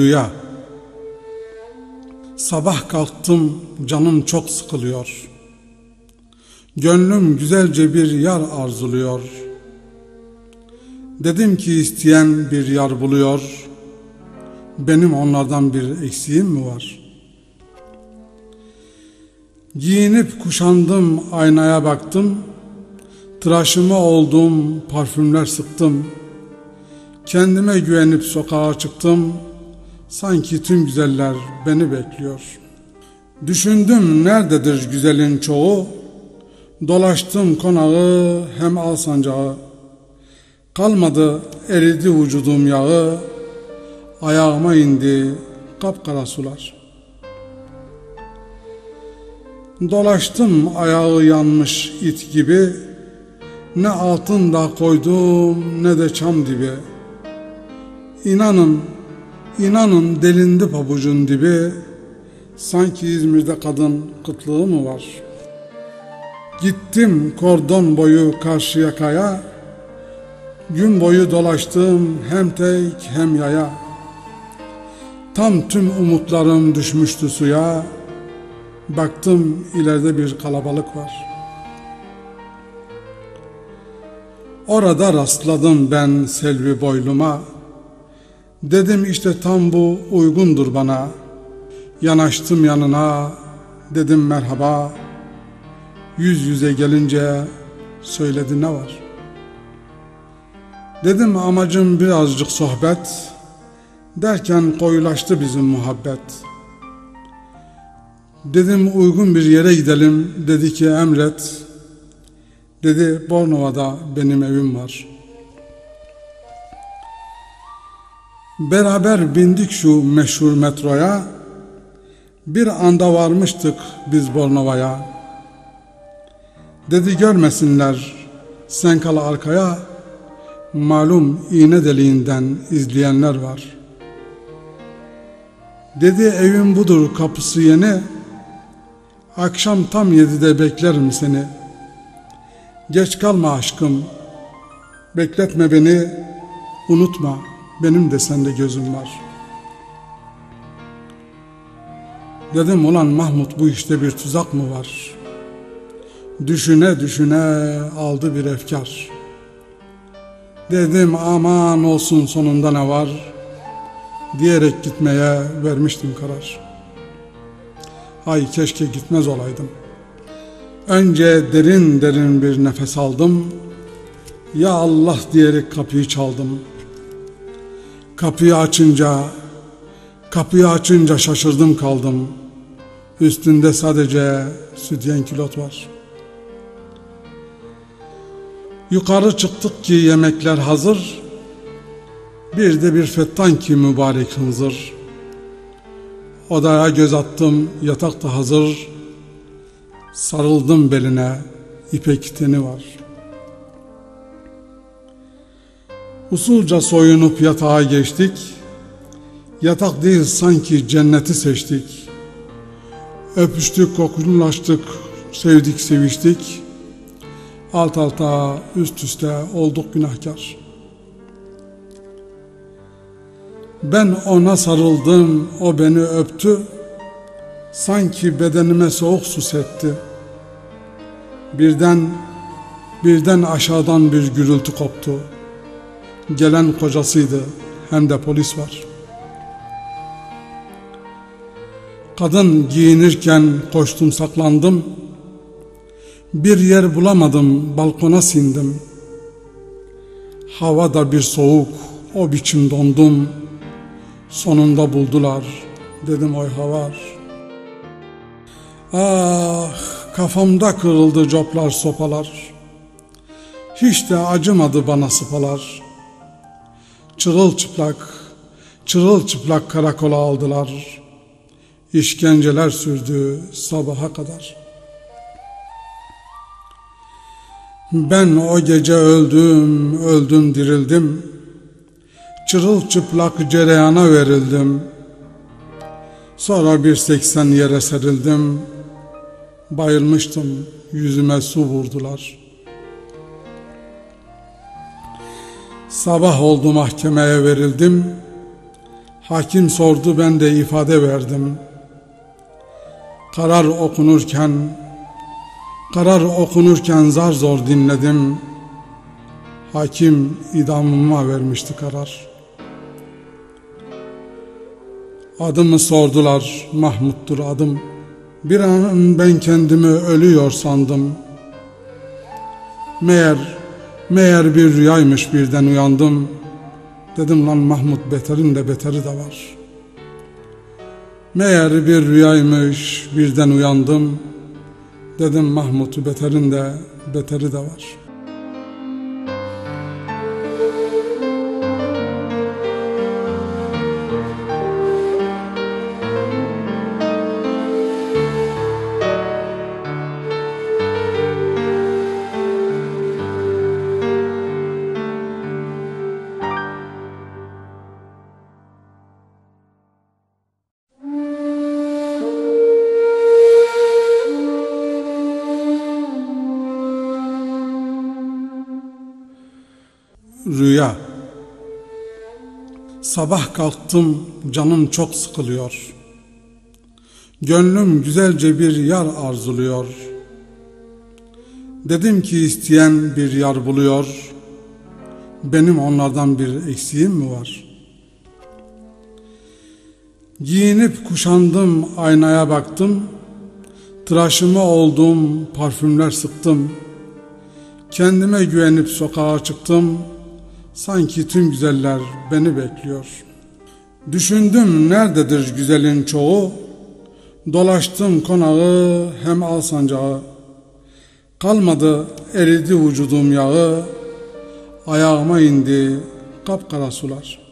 kuyuya. Sabah kalktım canım çok sıkılıyor. Gönlüm güzelce bir yar arzuluyor. Dedim ki isteyen bir yar buluyor. Benim onlardan bir eksiğim mi var? Giyinip kuşandım aynaya baktım. Tıraşımı oldum parfümler sıktım. Kendime güvenip sokağa çıktım. Sanki tüm güzeller beni bekliyor. Düşündüm nerededir güzelin çoğu? Dolaştım konağı hem alsancağı. Kalmadı eridi vücudum yağı. Ayağıma indi kapkara sular. Dolaştım ayağı yanmış it gibi. Ne altın da koydum ne de çam dibi. İnanın İnanın delindi pabucun dibi, sanki İzmir'de kadın kıtlığı mı var? Gittim kordon boyu karşı yakaya, gün boyu dolaştım hem tek hem yaya. Tam tüm umutlarım düşmüştü suya, baktım ileride bir kalabalık var. Orada rastladım ben Selvi boyluma, Dedim işte tam bu uygundur bana. Yanaştım yanına, dedim merhaba. Yüz yüze gelince söyledi ne var? Dedim amacım birazcık sohbet. Derken koyulaştı bizim muhabbet. Dedim uygun bir yere gidelim. Dedi ki emret. Dedi Bornova'da benim evim var.'' Beraber bindik şu meşhur metroya. Bir anda varmıştık biz Bornova'ya. Dedi görmesinler sen kala arkaya. Malum iğne deliğinden izleyenler var. Dedi evim budur kapısı yeni. Akşam tam yedide beklerim seni. Geç kalma aşkım. Bekletme beni. Unutma.'' Benim de sende gözüm var. Dedim ulan Mahmut bu işte bir tuzak mı var? Düşüne düşüne aldı bir efkar. Dedim aman olsun sonunda ne var? Diyerek gitmeye vermiştim karar. Ay keşke gitmez olaydım. Önce derin derin bir nefes aldım. Ya Allah diyerek kapıyı çaldım. Kapıyı açınca, kapıyı açınca şaşırdım kaldım. Üstünde sadece sütyen kilot var. Yukarı çıktık ki yemekler hazır. Bir de bir fettan ki mübarek hınzır. Odaya göz attım, yatak da hazır. Sarıldım beline, ipek teni var.'' Usulca soyunup yatağa geçtik. Yatak değil sanki cenneti seçtik. Öpüştük, kokulaştık, sevdik, seviştik. Alt alta, üst üste olduk günahkar. Ben ona sarıldım, o beni öptü. Sanki bedenime soğuk su setti. Birden, birden aşağıdan bir gürültü koptu. Gelen kocasıydı hem de polis var. Kadın giyinirken koştum saklandım. Bir yer bulamadım balkona sindim. Havada bir soğuk o biçim dondum. Sonunda buldular dedim oy havar. Ah kafamda kırıldı coplar sopalar. Hiç de acımadı bana sıpalar. Çırılçıplak, çırılçıplak karakola aldılar. İşkenceler sürdü sabaha kadar. Ben o gece öldüm, öldüm dirildim. Çırılçıplak cereyana verildim. Sonra bir seksen yere serildim. Bayılmıştım, yüzüme su vurdular.'' Sabah oldu mahkemeye verildim. Hakim sordu ben de ifade verdim. Karar okunurken Karar okunurken zar zor dinledim. Hakim idamıma vermişti karar. Adımı sordular, Mahmut'tur adım. Bir an ben kendimi ölüyor sandım. Meğer, meğer bir rüyaymış birden uyandım. Dedim lan Mahmut beterin de beteri de var. Meğer bir rüyaymış birden uyandım. Dedim Mahmut beterin de beteri de var. Rüya Sabah kalktım canım çok sıkılıyor. Gönlüm güzelce bir yar arzuluyor. Dedim ki isteyen bir yar buluyor. Benim onlardan bir eksiğim mi var? Giyinip kuşandım aynaya baktım. Tıraşımı oldum parfümler sıktım. Kendime güvenip sokağa çıktım. Sanki tüm güzeller beni bekliyor. Düşündüm nerededir güzelin çoğu? Dolaştım konağı hem al sancağı. Kalmadı eridi vücudum yağı. Ayağıma indi kapkara sular.